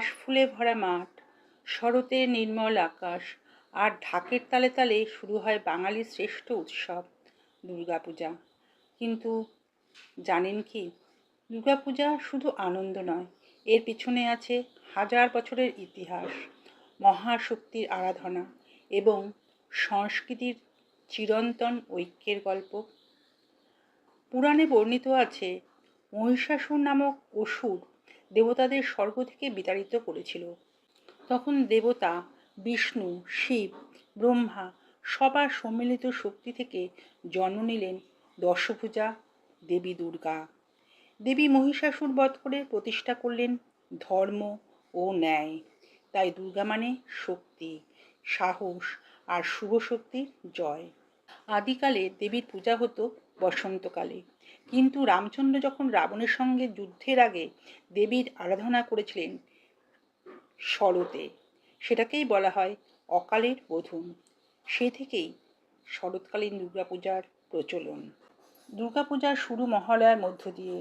কাশফুলে ভরা মাঠ শরতের নির্মল আকাশ, আর ঢাকের তালে তালে শুরু হয় বাঙালির শ্রেষ্ঠ উৎসব, দুর্গাপূজা। কিন্তু জানেন কি, দুর্গাপূজা শুধু আনন্দ নয়, এর পিছনে আছে হাজার বছরের ইতিহাস, মহাশক্তির আরাধনা এবং সংস্কৃতির চিরন্তন ঐক্যের গল্প। পুরাণে বর্ণিত আছে মহিষাসুর নামক অসুর দেবতাদের স্বর্গ থেকে বিতাড়িত করেছিল। তখন দেবতা, বিষ্ণু, শিব, ব্রহ্মা সবার সম্মিলিত শক্তি থেকে জন্ম নিলেন দশভূজা দেবী দুর্গা। দেবী মহিষাসুর বধ করে প্রতিষ্ঠা করলেন ধর্ম ও ন্যায়। তাই দুর্গা মানে শক্তি, সাহস আর শুভ শক্তির জয়। আদিকালে দেবীর পূজা হতো বসন্তকালে। কিন্তু রামচন্দ্র যখন রাবণের সঙ্গে যুদ্ধের আগে দেবীর আরাধনা করেছিলেন শরতে, সেটাকেই বলা হয় অকালের বোধন সে থেকেই শরৎকালীন দুর্গাপূজার প্রচলন। দুর্গাপূজার শুরু মহালয়ার মধ্য দিয়ে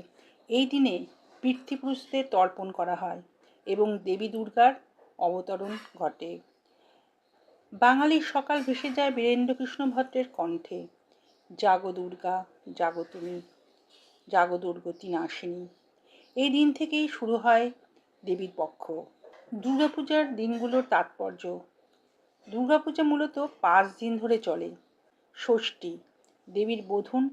এই দিনে পিতৃপুরুষদের তর্পণ করা হয় এবং দেবী দুর্গার অবতরণ ঘটে। বাঙালির সকাল ভেসে যায় বীরেন্দ্রকৃষ্ণ ভট্টের কণ্ঠে। জাগো দুর্গা, জাগো তুমি, জাগো দুর্গতি নাশিনী এই দিন থেকেই শুরু হয় দেবীর পক্ষ। দুর্গাপূজার দিনগুলোর তাৎপর্য। দুর্গাপূজা মূলত পাঁচ দিন ধরে চলে। ষষ্ঠী, দেবীর বোধন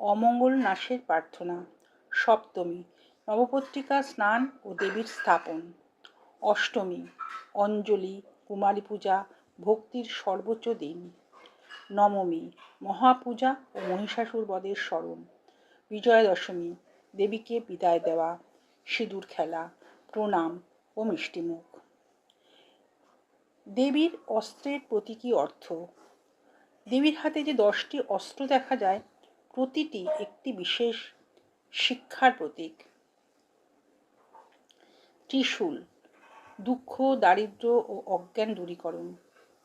অমঙ্গল নাশের প্রার্থনা। সপ্তমী, নবপত্রিকা স্নান ও দেবীর স্থাপন। অষ্টমী, অঞ্জলি, কুমারী পূজা, ভক্তির সর্বোচ্চ দিন। নবমী, মহাপূজা ও মহিষাসুর বধের স্মরণ। বিজয়া দশমী দেবীকে বিদায় দেওয়া, সিঁদুর খেলা, প্রণাম ও মিষ্টিমুখ। দেবীর অস্ত্রের প্রতীকী অর্থ? দেবীর হাতে যে দশটি অস্ত্র দেখা যায়, প্রতিটি একটি বিশেষ শিক্ষার প্রতীক। ত্রিশূল, দুঃখ দারিদ্র ও অজ্ঞান দূরীকরণ,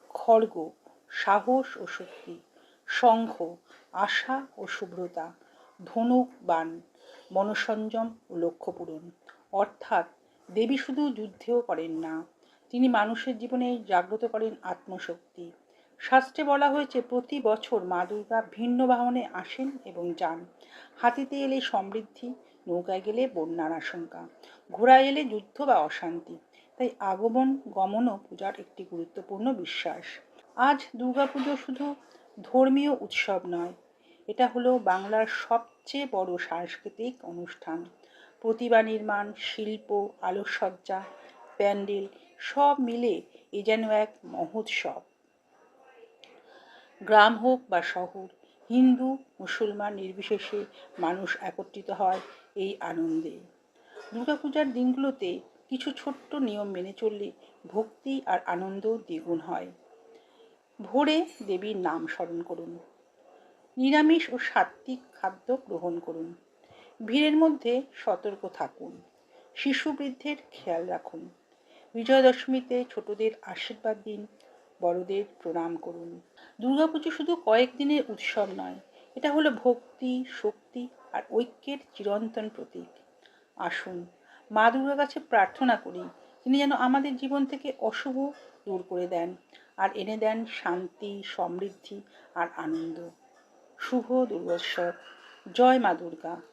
খড়গ সাহস ও শক্তি শঙ্খ আশা ও শুভ্রতা ধনুক বান মনসংযম ও লক্ষ্য পূরণ। অর্থাৎ দেবী শুধু যুদ্ধেও করেন না, তিনি মানুষের জীবনে জাগ্রত করেন আত্মশক্তি। শাস্ত্রে বলা হয়েছে, প্রতি বছর মা দুর্গা ভিন্ন বাহনে আসেন এবং যান। হাতিতে এলে সমৃদ্ধি, নৌকায় গেলে বন্যার আশঙ্কা, ঘোড়ায় এলে যুদ্ধ বা অশান্তি। তাই আগমন, গমনও পূজার একটি গুরুত্বপূর্ণ বিশ্বাস। আজ দুর্গাপুজো শুধু ধর্মীয় উৎসব নয়, এটা হলো বাংলার সবচেয়ে বড় সাংস্কৃতিক অনুষ্ঠান। প্রতিভা নির্মাণ, শিল্প, আলোকসজ্জা, প্যান্ডেল, সব মিলে এ যেন এক মহোৎসব। গ্রাম হোক বা শহর, হিন্দু, মুসলমান নির্বিশেষে মানুষ একত্রিত হয় এই আনন্দে। দুর্গাপূজার দিনগুলোতে কিছু ছোট্ট নিয়ম মেনে চললে ভক্তি আর আনন্দ দ্বিগুণ হয়। ভোরে দেবীর নাম স্মরণ করুন। নিরামিষ ও সাত্ত্বিক খাদ্য গ্রহণ করুন। ভিড়ের মধ্যে সতর্ক থাকুন। শিশু বৃদ্ধের খেয়াল রাখুন। বিজয়া দশমীতে ছোটদের আশীর্বাদ দিন, বড়দের প্রণাম করুন। দুর্গাপুজো শুধু কয়েকদিনের উৎসব নয়, এটা হলো ভক্তি, শক্তি আর ঐক্যের চিরন্তন প্রতীক। আসুন, মা দুর্গার কাছে প্রার্থনা করি, তিনি যেন আমাদের জীবন থেকে অশুভ দূর করে দেন। আর এনে দেন শান্তি সমৃদ্ধি আর আনন্দ। শুভ দুর্গোৎসব। জয় মা দুর্গা।